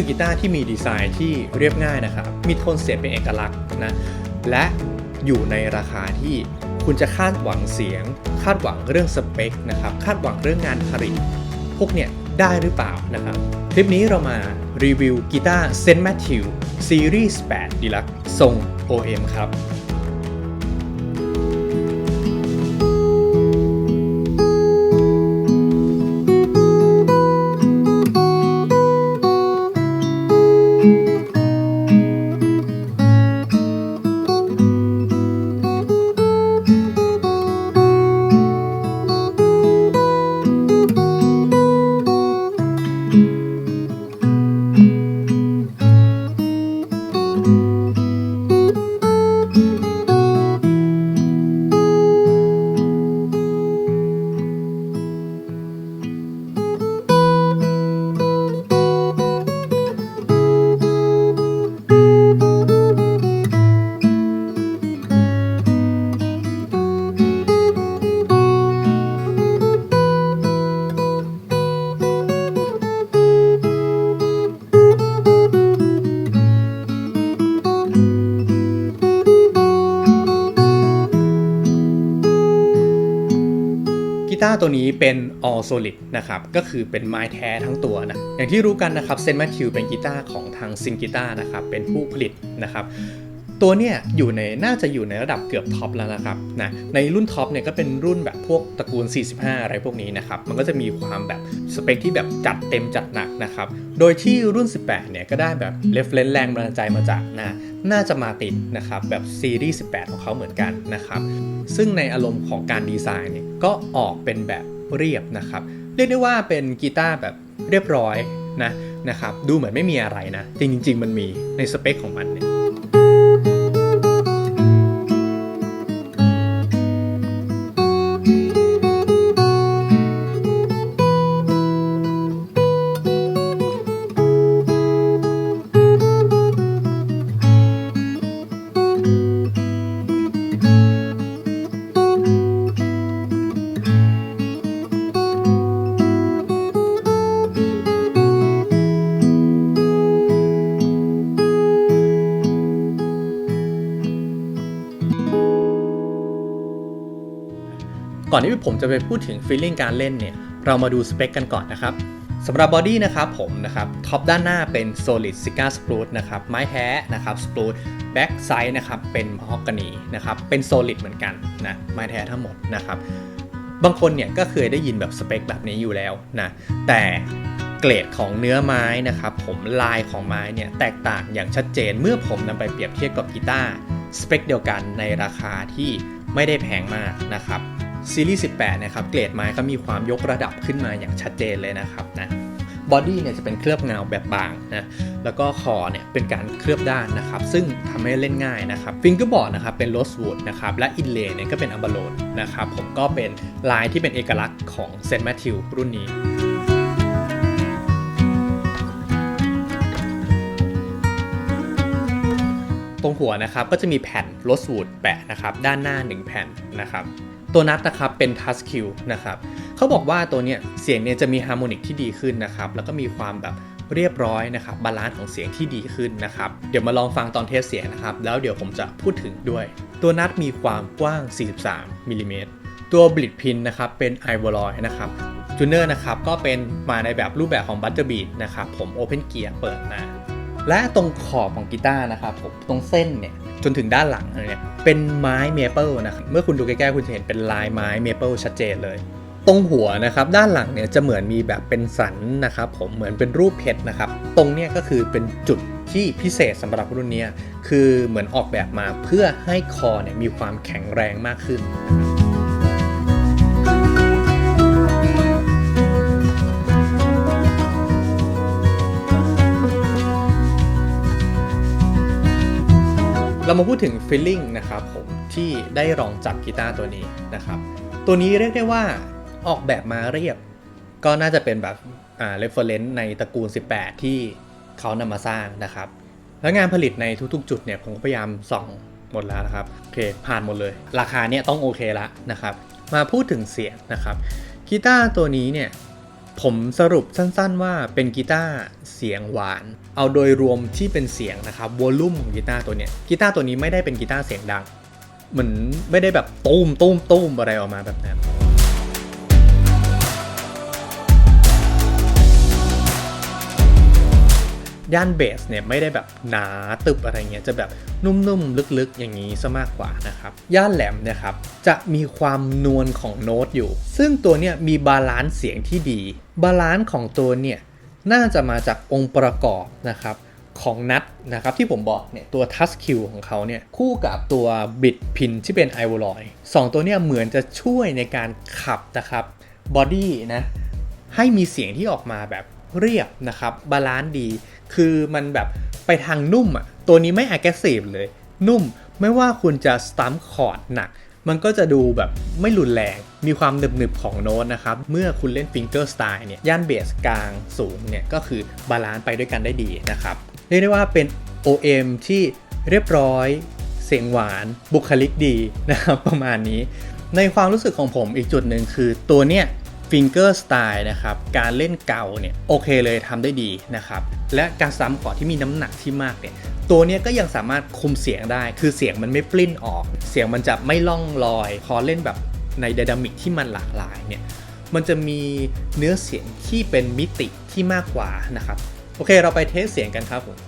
คือกีตาร์ที่มีดีไซน์ที่เรียบง่ายนะครับ มีโทนเสียงเป็นเอกลักษณ์นะ และอยู่ในราคาที่คุณจะคาดหวังเสียง คาดหวังเรื่องสเปคนะครับ คาดหวังเรื่องงานผลิตพวกเนี่ยได้หรือเปล่านะครับ คลิปนี้เรามารีวิวกีตาร์เซนต์แมทธิวซีรีส์8ดีลักทรง OM ครับ ตาร์ตัวนี้เป็น all solid นะครับก็คือเป็นไม้แท้ทั้งตัวนะอย่างที่รู้กันนะครับเซนต์แมทธิวเป็นกีตาร์ของทางซินกีตาร์นะครับเป็นผู้ผลิตนะครับตัวเนี่ยอยู่ในน่าจะอยู่ในระดับเกือบท็อปแล้วนะครับนะในรุ่นท็อปเนี่ยก็เป็นรุ่นแบบพวกตระกูล 45 อะไรพวกนี้นะครับมันก็จะมีความแบบสเปคที่แบบจัดเต็มจัดหนักนะครับโดยที่รุ่น 18 เนี่ยก็ได้แบบเรฟเลนแรงบันดาลใจมาจากนะน่าจะมาติดนะครับแบบซีรีส์ 18 ของเขาเหมือนกันนะครับซึ่งในอารมณ์ของการดีไซน์เนี่ย ก็ออกเป็นแบบเรียบนะครับ เรียกได้ว่าเป็นกีตาร์แบบเรียบร้อยนะนะครับ ดูเหมือนไม่มีอะไรนะ จริงๆมันมีในสเปคของมันเนี่ย ก่อนที่ผมจะไปพูดถึงฟีลลิ่งการเล่นเนี่ย เรามาดูสเปคกันก่อนนะครับสำหรับบอดี้นะครับผมนะครับท็อปด้านหน้าเป็น solid cigar spruce นะครับไม้แท้นะครับ spruce back side นะครับเป็น mahogany นะครับเป็น solid เหมือนกันนะไม้แท้ทั้งหมดนะครับบางคนเนี่ยก็เคยได้ยินแบบสเปคแบบนี้อยู่แล้วนะแต่เกรดของเนื้อไม้นะครับผมลายของไม้เนี่ยแตกต่างอย่างชัดเจนเมื่อผมนำไปเปรียบเทียบกับกีตาร์สเปคเดียวกันในราคาที่ไม่ได้แพงมากนะครับ ซีรีส์18 นะครับ เกรดไม้ก็มีความยกระดับขึ้นมาอย่างชัดเจนเลยนะครับนะบอดี้เนี่ยจะเป็นเคลือบเงาแบบบางนะแล้วก็คอเนี่ยเป็นการเคลือบด้านนะครับ ซึ่งทำให้เล่นง่ายนะครับฟิงเกอร์บอร์ดนะครับเป็นโรสวูดนะครับและอินเลย์เนี่ยก็เป็นอัมบาโลนนะครับผมก็เป็นลายที่เป็นเอกลักษณ์ของเซนต์แมทธิวรุ่นนี้ตรงหัวนะครับก็จะมีแผ่นโรสวูดแปะนะครับด้านหน้า 1 แผ่นนะครับ ตัวนัดนะครับเป็นทัสคิวนะครับเขาบอกว่าตัวเนี้ยเสียงเนี่ยจะมีฮาร์โมนิกที่ดีขึ้นนะครับแล้วก็มีความแบบเรียบร้อยนะครับบาลานซ์ของเสียงที่ดีขึ้นนะครับเดี๋ยวมาลองฟังตอนเทสเสียงนะครับแล้วเดี๋ยวผมจะพูดถึงด้วย ตัวนัดมีความกว้าง 43มิลลิเมตรตัวบลิดพินนะครับเป็นไอวอลอยนะครับจูเนอร์นะครับก็เป็นมาในแบบรูปแบบของบัตเตอร์บีดนะครับผมโอเพนเกียร์เปิดมา และตรงขอบของกีตาร์นะครับผมตรงเส้นเนี่ยจนถึงด้านหลังเนี่ยเป็นไม้เมเปิลนะครับเมื่อคุณดูใกล้ๆคุณจะเห็นเป็นลายไม้เมเปิลชัดเจนเลย ตรงหัวนะครับด้านหลังเนี่ยจะเหมือนมีแบบเป็นสันนะครับผมเหมือนเป็นรูปเพชรนะครับตรงเนี้ยก็คือเป็นจุดที่พิเศษสำหรับรุ่นนี้คือเหมือนออกแบบมาเพื่อให้คอเนี่ยมีความแข็งแรงมากขึ้น เรามาพูดถึง feeling นะครับผมที่ได้ลองจับกีตาร์ตัวนี้นะครับ ตัวนี้เรียกได้ว่าออกแบบมาเรียบ ก็น่าจะเป็นแบบอ่า reference ในตระกูล 18 ที่เขานำมาสร้างนะครับ แล้วงานผลิตในทุกๆ จุดเนี่ยผมก็พยายามส่องหมดแล้วนะครับโอเคผ่านหมดเลย ราคาเนี่ยต้องโอเคแล้วนะครับ มาพูดถึงเสียงนะครับกีตาร์ตัวนี้เนี่ย ผมสรุปสั้นๆว่าเป็นกีตาร์เสียงหวาน เอาโดยรวมที่เป็นเสียงนะครับวอลลุ่มของกีตาร์ตัวเนี้ยกีตาร์ตัวนี้ไม่ได้เป็นกีตาร์เสียงดัง เหมือนไม่ได้แบบตุ้มตุ้มตุ้มอะไรออกมาแบบนั้น ย่านเบสเนี่ยไม่ได้แบบหนาตึบอะไรเงี้ยจะแบบนุ่มๆ ลึกๆ อย่างนี้ซะมากกว่านะครับ ย่านแหลมเนี่ยครับจะมีความนวลของโน้ตอยู่ ซึ่งตัวเนี่ยมีบาลานซ์เสียงที่ดี บาลานซ์ของตัวเนี่ยน่าจะมาจากองค์ประกอบนะครับของนัดนะครับที่ผมบอกเนี่ยตัวทัสคิวของเขาเนี่ยคู่กับตัวบิดพินที่เป็นไอวอลอยสองตัวเนี่ยเหมือนจะช่วยในการขับนะครับบอดี้นะให้มีเสียงที่ออกมาแบบเรียบนะครับบาลานซ์ดี คือมันแบบไปทางนุ่มอะ ตัวนี้ไม่ aggressive เลย นุ่ม ไม่ว่าคุณจะสตัมคอร์ดหนัก มันก็จะดูแบบไม่รุนแรง มีความหนึบๆของโน้ตนะครับ เมื่อคุณเล่นฟิงเกอร์สไตล์เนี่ย ย่านเบสกลางสูงเนี่ย ก็คือบาลานซ์ไปด้วยกันได้ดีนะครับ เรียกได้ว่าเป็น OM ที่เรียบร้อย เสียงหวาน บุคลิกดีนะครับประมาณนี้ ในความรู้สึกของผมอีกจุดหนึ่งคือตัวเนี้ย ฟิงเกอร์สไตล์นะครับการเล่นเกาเนี่ยโอเคเลยทำได้ดีนะครับและการซ้ำขอดที่มีน้ำหนักที่มากเนี่ยตัวนี้ก็ยังสามารถคุมเสียงได้ คือเสียงมันไม่ปลิ้นออก เสียงมันจะไม่ล่องลอย พอเล่นแบบในไดนามิกที่มันหลากหลายเนี่ยมันจะมีเนื้อเสียงที่เป็นมิติที่มากกว่านะครับโอเคเราไปเทสเสียงกันครับผม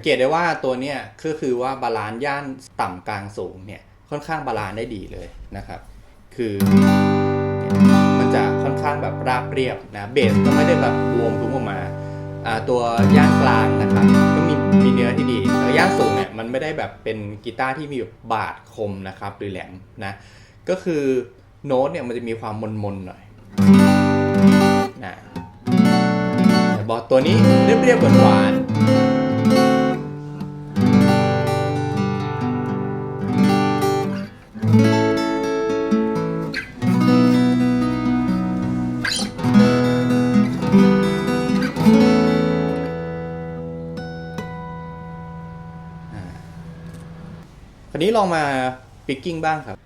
งเกตได้ว่าตัวเนี้ยก็คือว่าบาลานซ์ย่านต่ำกลางสูงเนี่ยค่อนข้างบาลานซ์ได้ดีเลยนะครับ คือมันจะค่อนข้างแบบราบเรียบนะเบสก็ไม่ได้แบบรวมทุ้งออกมาตัวย่านกลางนะครับก็มีมีเนื้อที่ดีแต่ย่านสูงเนี่ยมันไม่ได้แบบเป็นกีตาร์ที่มีแบบบาดคมนะครับหรือแหลมนะก็คือโน้ตเนี่ยมันจะมีความมนๆหน่อยนะแต่บอสตัวนี้เรียบๆหวานๆครา วนี้ลองมาปิกกิ้งบ้างครับ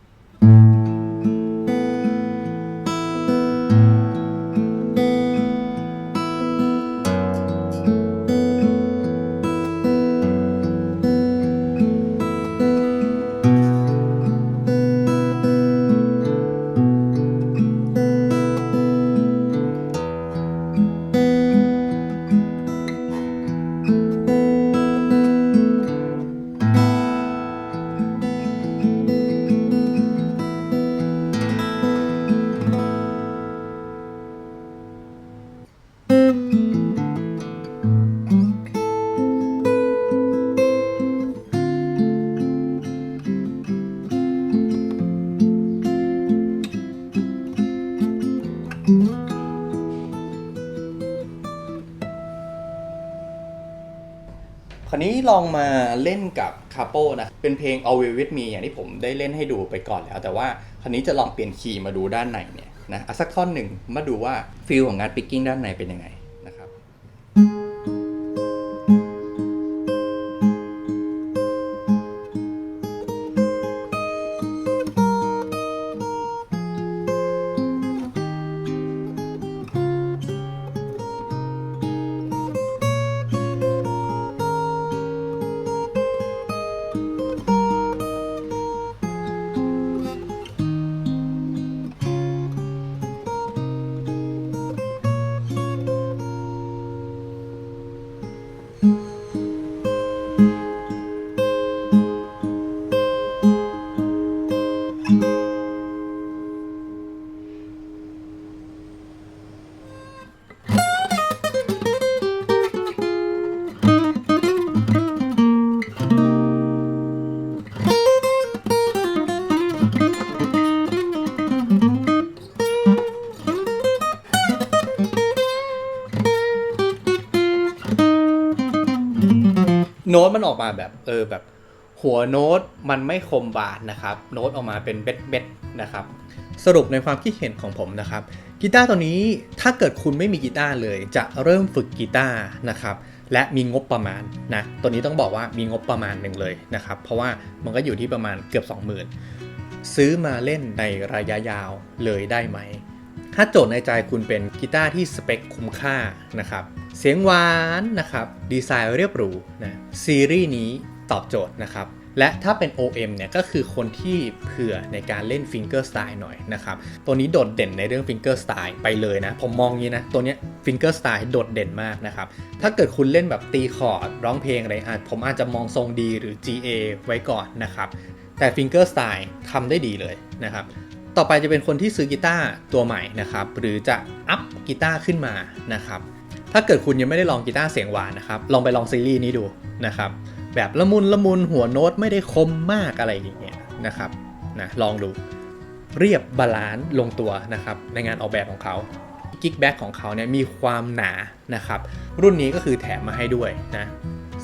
ราวนี้ลองมาเล่นกับคาโปนะเป็นเพลง Always With Me อย่างที่ผมได้เล่นให้ดูไปก่อนแล้ว แต่ว่าคราวนี้จะลองเปลี่ยนคีย์มาดูด้านในเนี่ยนะสักท่อนหนึ่งมาดูว่าฟีลของงานปิกกิ้งด้านในเป็นยังไง มันออกมาแบบเออแบบหัวโน้ตมันไม่คมบาดนะครับ โน้ตออกมาเป็นเบ็ดเบ็ดๆนะครับ สรุปในความคิดเห็นของผมนะครับกีตาร์ตัวนี้ถ้าเกิดคุณไม่มีกีตาร์เลย จะเริ่มฝึกกีตาร์นะครับและมีงบประมาณนะตัวนี้ต้องบอกว่ามีงบประมาณหนึ่งเลยนะครับ เพราะว่ามันก็อยู่ที่ประมาณเกือบ 20,000 ซื้อมาเล่นในระยะยาวเลยได้ไหม ถ้าโจทย์ในใจคุณเป็นกีตาร์ที่สเปคคุ้มค่านะครับ เสียงหวานนะครับ ดีไซน์เรียบหรูนะ ซีรีส์นี้ตอบโจทย์นะครับ และถ้าเป็น OM เนี่ยก็คือคนที่เผื่อในการเล่นฟิงเกอร์สไตล์หน่อยนะครับ ตัวนี้โดดเด่นในเรื่องฟิงเกอร์สไตล์ไปเลยนะ ผมมองงี้นะ ตัวนี้ฟิงเกอร์สไตล์โดดเด่นมากนะครับ ถ้าเกิดคุณเล่นแบบตีคอร์ดร้องเพลงอะไรอาจผมอาจจะมองทรงดีหรือ GA ไว้ก่อนนะครับ แต่ฟิงเกอร์สไตล์ทำได้ดีเลยนะครับ ต่อไปจะเป็นคนที่ซื้อกีตาร์ตัวใหม่นะครับหรือจะอัพกีตาร์ขึ้นมานะครับถ้าเกิดคุณยังไม่ได้ลองกีตาร์เสียงหวานนะครับลองไปลองซีรีส์นี้ดูนะครับแบบละมุนละมุนหัวโน้ตไม่ได้คมมากอะไรอย่างเงี้ยนะครับนะลองดูเรียบบาลานซ์ลงตัวนะครับในงานออกแบบของเขากิ๊กแบ็กของเขาเนี่ยมีความหนานะครับรุ่นนี้ก็คือแถมมาให้ด้วยนะ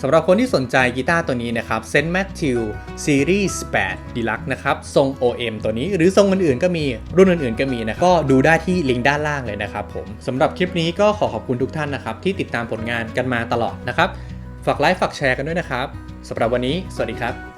สำหรับคนที่สนใจกีตาร์ตัวนี้นะครับ St. Matthew Series 8 Deluxe นะครับ ทรง OM ตัวนี้ หรือทรงอื่นๆก็มีรุ่นอื่นๆก็มีนะก็ดูได้ที่ลิงก์ด้านล่างเลยนะครับผมสำหรับคลิปนี้ก็ขอขอบคุณทุกท่านนะครับ ที่ติดตามผลงานกันมาตลอดนะครับ ฝากไลค์ฝากแชร์กันด้วยนะครับสำหรับวันนี้ สวัสดีครับ